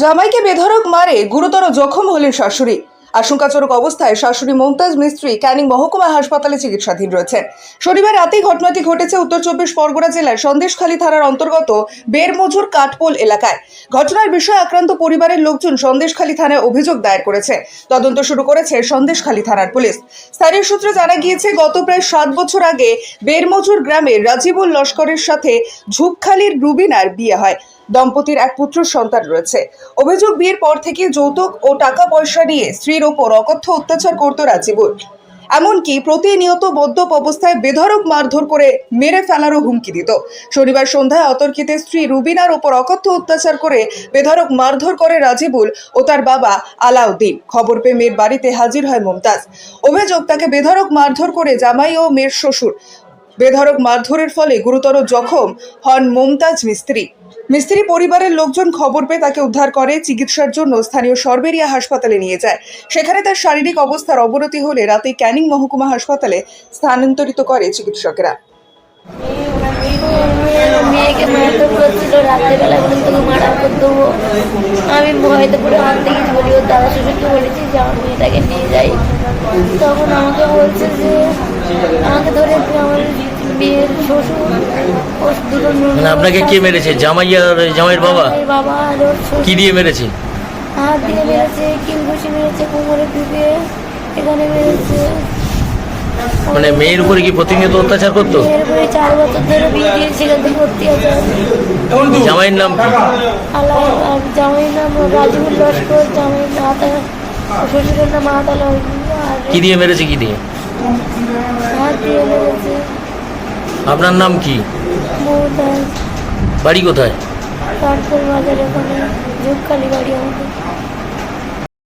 জামাইকে বেধরক মারে গুরুতর জখম হলেন শাশুড়ি। আশঙ্কাজনক অবস্থায় শাশুড়ি মমতাজ মিস্ত্রি ক্যানিং মহকুমা হাসপাতালে চিকিৎসাধীন রয়েছেন। শনিবার রাতেই ঘটনাটি ঘটেছে উত্তর চব্বিশ পরগনা জেলার সন্দেশখালী থানার অন্তর্গত বেরমজুর কাঠপোল এলাকায়। ঘটনার বিষয়ে আক্রান্ত পরিবারের লোকজন সন্দেশখালী থানায় অভিযোগ দায়ের করেছে। তদন্ত শুরু করেছে সন্দেশখালী থানার পুলিশ। স্থানীয় সূত্রে জানা গিয়েছে, গত প্রায় সাত বছর আগে বেরমজুর গ্রামের রাজিবুল লস্করের সাথে ঝুপখালির রুবিনার বিয়ে হয়। দম্পতির এক পুত্র সন্তান রয়েছে। অভিযোগ বিয়ের পর থেকে যৌতুক ও টাকা পয়সা নিয়ে স্ত্রীর ওপর অকথ্য অত্যাচার করত রাজিবুল এমনকি প্রতিনিয়ত মদ্যপ অবস্থায় বেধড়ক মারধর করে মেরে ফেলারও হুমকি দিত। শনিবার সন্ধ্যায় অতর্কিতে স্ত্রী রুবিনার ওপর অকথ্য অত্যাচার করে বেধড়ক মারধর করে রাজিবুল ও তার বাবা আলাউদ্দিন। খবর পেয়ে মেয়ের বাড়িতে হাজির হয় মমতাজ। অভিযোগ, তাকে বেধড়ক মারধর করে জামাই ও মেয়ের শ্বশুর বেধড়ক মারধরের ফলে গুরুতর জখম হন মমতাজ মিস্ত্রি। মিস্ত্রি পরিবারের লোকজন খবর পেয়ে তাকে উদ্ধার করে, চিকিৎসার জন্য স্থানীয় সরবেরিয়া হাসপাতালে নিয়ে যায়। সেখানে তার শারীরিক অবস্থার অবনতি হলে রাতে ক্যানিং মহকুমা হাসপাতালে স্থানান্তরিত করে চিকিৎসকেরা। নিয়ে তখন আমাকে বলছে যে আমাকে ধরে আমার শ্বশুর মানে আপনাকে কে মেরেছে? জামাই আর জামাইয়ের বাবা? বাবা আর ওর শ্বশুর। কি দিয়ে মেরেছে? হাত দিয়ে মেরেছে কিল ঘুষি মেরেছে কোমরে টিপে এখানে মেরেছে। মানে মেয়ের উপরে কি প্রতিনিয়ত অত্যাচার করতো? চার বছর ধরে বিয়ে ভর্তি আছে। জামাইয়ের নাম কি? আল্লাহ আর জামাইয়ের নাম রাজিবুল লস্কর জামাইয়ের মাতা শ্বশুরের নাম আতালা আর কি দিয়ে মেরেছে কি দিয়ে? আপনার নাম কি? বাড়ি কোথায়? বাজার ওখানে বাড়ি আমাদের।